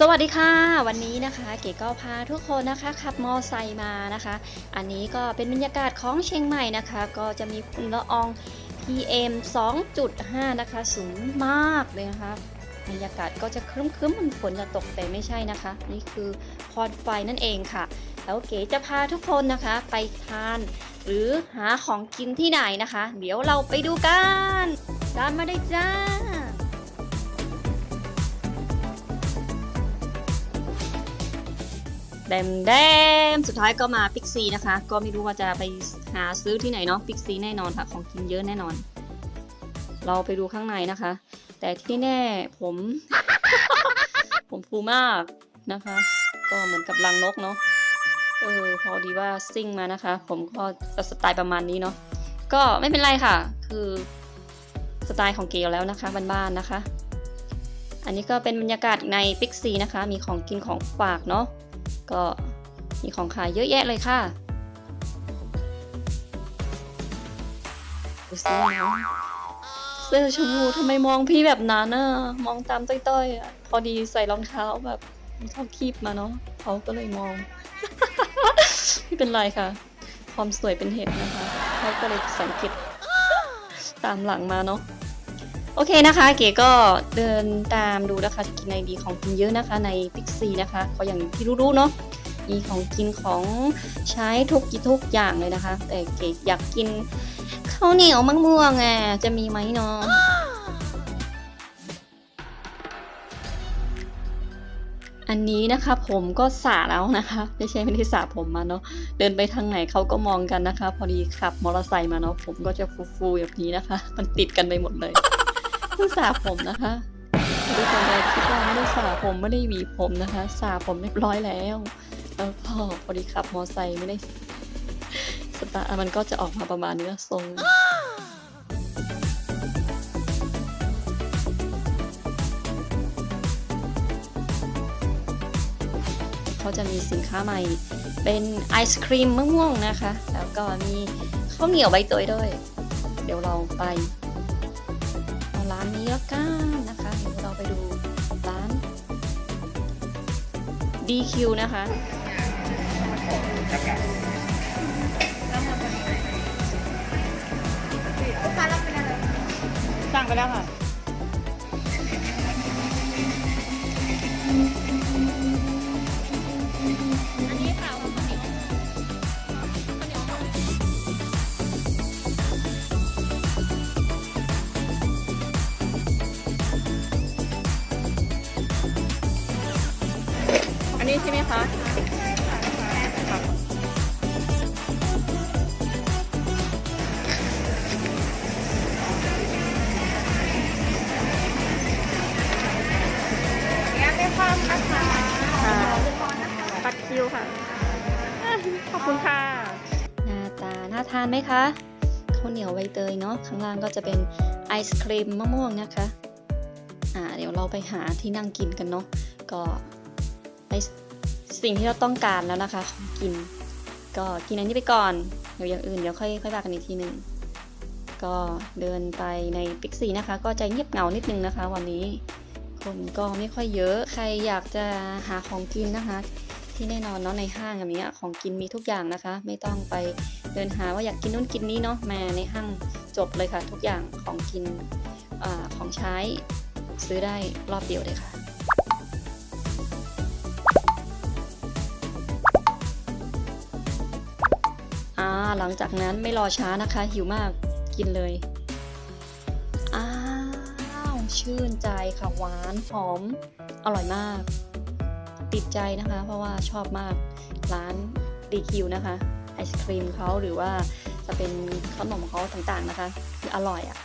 สวัสดีค่ะ วันนี้นะคะเก๋ก็พาทุกคนนะคะขับมอไซค์มานะคะ อันนี้ก็เป็นบรรยากาศของเชียงใหม่นะคะ ก็จะมีฝุ่นละออง PM 2.5 นะคะ สูงมากเลยนะคะบรรยากาศก็จะครึ้มๆมมันฝนจะตกแต่ไม่ใช่นะคะ นี่คือควันไฟนั่นเองค่ะ แล้วเก๋จะพาทุกคนนะคะไปทาน หรือหาของกินที่ไหนนะคะ เดี๋ยวเราไปดูกันตามมาได้จ้า แดมแดมสุดท้ายก็มาปิกซีนะคะ ก็ไม่รู้ว่าจะไปหาซื้อที่ไหนเนาะปิกซีแน่นอนค่ะ ของกินเยอะแน่นอน เราไปดูข้างในนะคะ แต่ที่แน่ผม ผมฟูมากนะคะ ก็เหมือนกับรังนกเนาะเออพอดีว่าซิ่งมานะคะ ผมก็จะสไตล์ประมาณนี้เนาะก็ไม่เป็นไรค่ะ คือสไตล์ของเกลแล้วนะคะบ้านๆนะคะ อันนี้ก็เป็นบรรยากาศในปิกซีนะคะ มีของกินของฝากเนาะ ก็มีของขายเยอะแยะเลยค่ะดูสิน้องเสื้อชมพูทำไมมองพี่แบบนั้นน่ะมองตามต้อยๆอะพอดีใส่รองเท้าแบบเท้าคีบมาเนาะเขาก็เลยมอง ไม่เป็นไรค่ะ ความสวยเป็นเหตุนะคะเขาก็เลยสังเกตตามหลังมาเนาะ โอเคนะคะ เก๋ก็เดินตามดูนะคะจะกินในดีของกินเยอะนะคะในพิกซีนะคะก็อย่างที่รู้ๆเนาะมีของกินของใช้ทุกกิทุกอย่างเลยนะคะ แต่เก๋อยากกินข้าวเหนียวมะม่วงอะจะมีไหมเนาะอันนี้นะคะผมก็สระแล้วนะคะ ไม่ใช่ไม่ได้สระผมมาเนาะเดินไปทางไหนเขาก็มองกันนะคะ พอดีขับมอเตอร์ไซค์มาเนาะผมก็จะฟูๆแบบนี้นะคะ มันติดกันไปหมดเลย เพิ่สระผมนะคะทุกคนเลยคิดว่าไม่ได้สระผมไม่ได้หวีผมนะคะสระผมเรียบร้อยแล้วแล้วพอพอดีขับมอไซค์ไม่ได้สตาร์มันก็จะออกมาประมาณนี้นะทรงเขาจะมีสินค้าใหม่เป็นไอศครีมมะม่วงนะคะ แล้วก็มีข้าวเหนียวใบเตยด้วย เดี๋ยวเราไป ร้านนี้แล้วกันนะคะเดี๋ยวเราไปดูร้าน DQ นะคะ สั่งไปแล้วค่ะ ใช่ไหมคะค่ะค่ะปัดคิวค่ะ ขอบคุณค่ะ หน้าตา น่าทานไหมคะข้าวเหนียวใบเตยเนาะ ข้างล่างก็จะเป็นไอศครีมมะม่วงนะคะ อ่า เดี๋ยวเราไปหาที่นั่งกินกันเนาะ ก็ไป สิ่งที่เราต้องการแล้วนะคะของกิน ก็กินอันนี้ไปก่อน เดี๋ยวอย่างอื่นเดี๋ยวค่อยค่อยว่ากันอีกทีหนึ่งก็เดินไปในปิกซีนะคะ ก็จะเงียบเหงานิดนึงนะคะ วันนี้คนก็ไม่ค่อยเยอะ ใครอยากจะหาของกินนะคะ ที่แน่นอนเนาะในห้างแบบนี้ของกินมีทุกอย่างนะคะ ไม่ต้องไปเดินหาว่าอยากกินนู่นกินนี้เนาะมาในห้างจบเลยค่ะ ทุกอย่างของกินอาของใช้ซื้อได้รอบเดียวเลยค่ะ หลังจากนั้นไม่รอช้านะคะ หิวมากกินเลย อ้าว ชื่นใจค่ะหวานหอม อร่อยมาก ติดใจนะคะ เพราะว่าชอบมากร้านดีคิวนะคะไอศครีมเขาหรือว่าจะเป็นขนมเขาต่างๆนะคะ คืออร่อยอะ่ะ